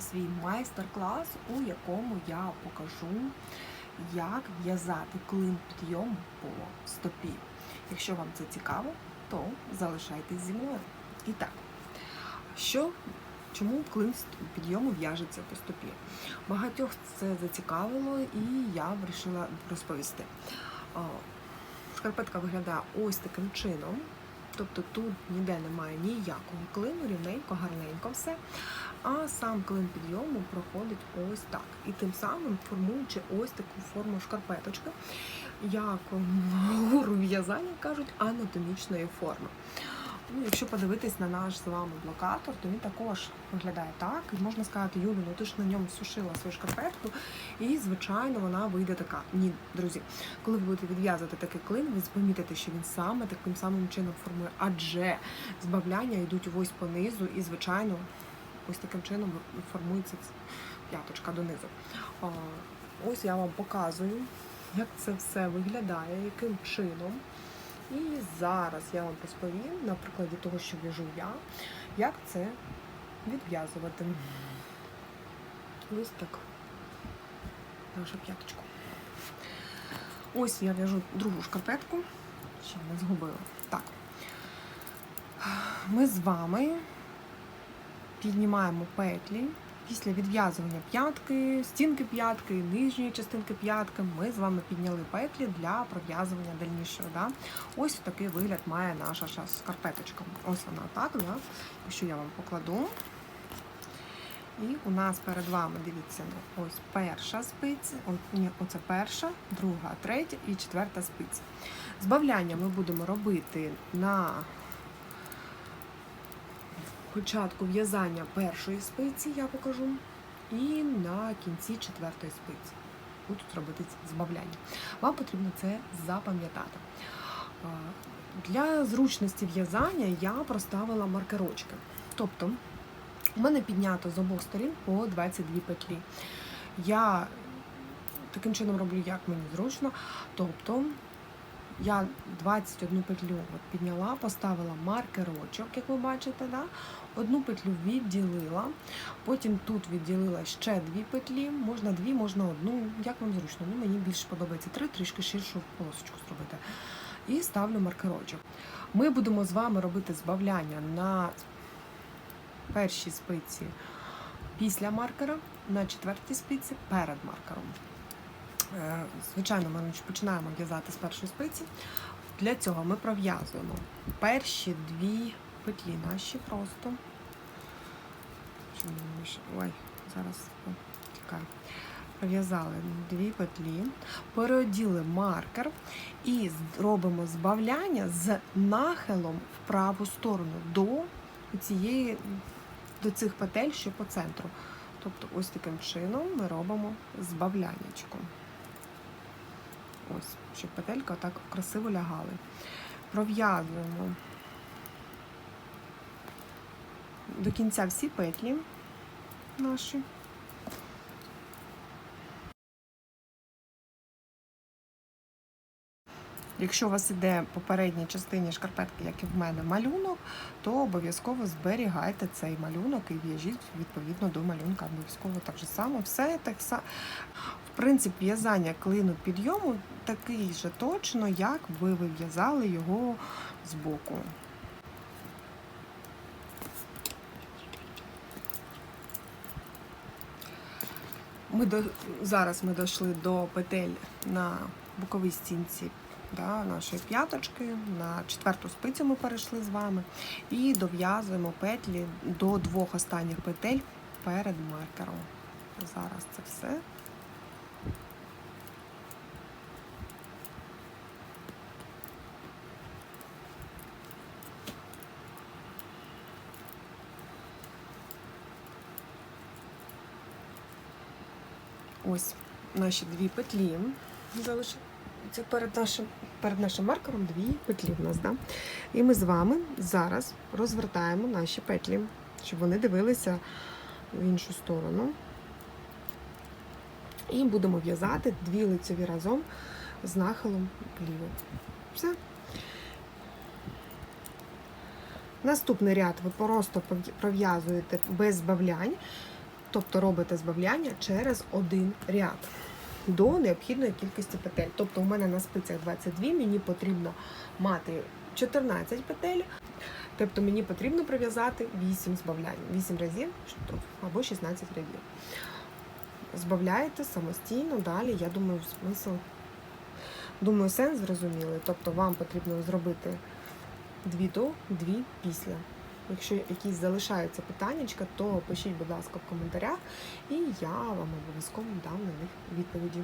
свій майстер-клас, у якому я покажу, як в'язати клин підйому по стопі. Якщо вам це цікаво, то залишайтесь зі мною. І так, що, чому клин підйому в'яжеться по стопі? Багатьох це зацікавило, і я вирішила розповісти. Шкарпетка виглядає ось таким чином. Тобто тут ніде немає ніякого клину, рівненько, гарненько все. А сам клин підйому проходить ось так. І тим самим формуючи ось таку форму шкарпеточки, як гуру в'язання кажуть, анатомічної форми. Ну, якщо подивитись на наш з вами блокатор, то він також виглядає так. І можна сказати, Юлю, ну ти ж на ньому сушила свою шкарпетку, і, звичайно, вона вийде така. Ні, друзі, коли ви будете відв'язувати такий клин, ви помітите, що він саме таким самим чином формує, адже збавляння йдуть ось по низу, і, звичайно, ось таким чином формується п'яточка донизу. Ось я вам показую, як це все виглядає, яким чином. І зараз я вам розповім на прикладі того, що в'яжу я, як це відв'язувати. Ось так. Нашу п'яточку. Ось я в'яжу другу шкарпетку. Ще не згубила. Так. Ми з вами піднімаємо петлі. Після відв'язування п'ятки, стінки п'ятки, нижньої частинки п'ятки ми з вами підняли петлі для пров'язування дальнішого. Да? Ось такий вигляд має наша шкарпеточка. Ось вона так, да? якщо я вам покладу. І у нас перед вами, дивіться, ну, ось перша спиця, о, ні, оце перша, друга, третя і четверта спиця. Збавляння ми будемо робити на початку в'язання першої спиці, я покажу, і на кінці четвертої спиці. Будуть робити збавляння. Вам потрібно це запам'ятати. Для зручності в'язання я проставила маркерочки. Тобто, у мене піднято з обох сторін по 22 петлі. Я таким чином роблю, як мені зручно. Тобто я 21 петлю от підняла, поставила маркерочок, як ви бачите, да? одну петлю відділила, потім тут відділила ще дві петлі, можна дві, можна одну, як вам зручно. Ну, Мені більше подобається три, трішки ширшу полосочку зробити. І ставлю маркерочок. Ми будемо з вами робити збавляння на першій спиці після маркера, на четвертій спиці перед маркером. Е, Звичайно, ми починаємо в'язати з першої спиці. Для цього ми пров'язуємо перші дві петлі наші просто. Ой, зараз тікаю. Пров'язали дві петлі, переоділи маркер і робимо збавляння з нахилом в праву сторону до цієї, до цих петель, що по центру. Тобто ось таким чином ми робимо збавляннячко. Ось, щоб петелька так красиво лягали. Пров'язуємо до кінця всі петлі наші. Якщо у вас іде попередній частині шкарпетки, як і в мене, малюнок, то обов'язково зберігайте цей малюнок і в'яжіть відповідно до малюнка. Обов'язково так же само. Все так само. В принципі, в'язання клину підйому такий же точно, як ви в'язали його з боку. Ми до, Зараз ми дійшли до петель на боковій стінці да, нашої п'яточки. На четверту спицю ми перейшли з вами і дов'язуємо петлі до двох останніх петель перед маркером. Зараз це все. Ось наші дві петлі залишилися. Це перед нашим перед нашим маркером дві петлі в нас. Да? І ми з вами зараз розвертаємо наші петлі, щоб вони дивилися в іншу сторону. І будемо в'язати дві лицеві разом з нахилом вліво. Все. Наступний ряд ви просто пров'язуєте без збавлянь. тобто робите збавляння через один ряд до необхідної кількості петель. Тобто у мене на спицях 22, мені потрібно мати 14 петель, тобто мені потрібно прив'язати 8 збавлянь, 8 разів або 16 рядів. Збавляєте самостійно, далі, я думаю, смисл. Думаю, сенс зрозумілий. Тобто вам потрібно зробити дві до, дві після. Якщо якісь залишаються питання, то пишіть, будь ласка, в коментарях, і я вам обов'язково дам на них відповіді.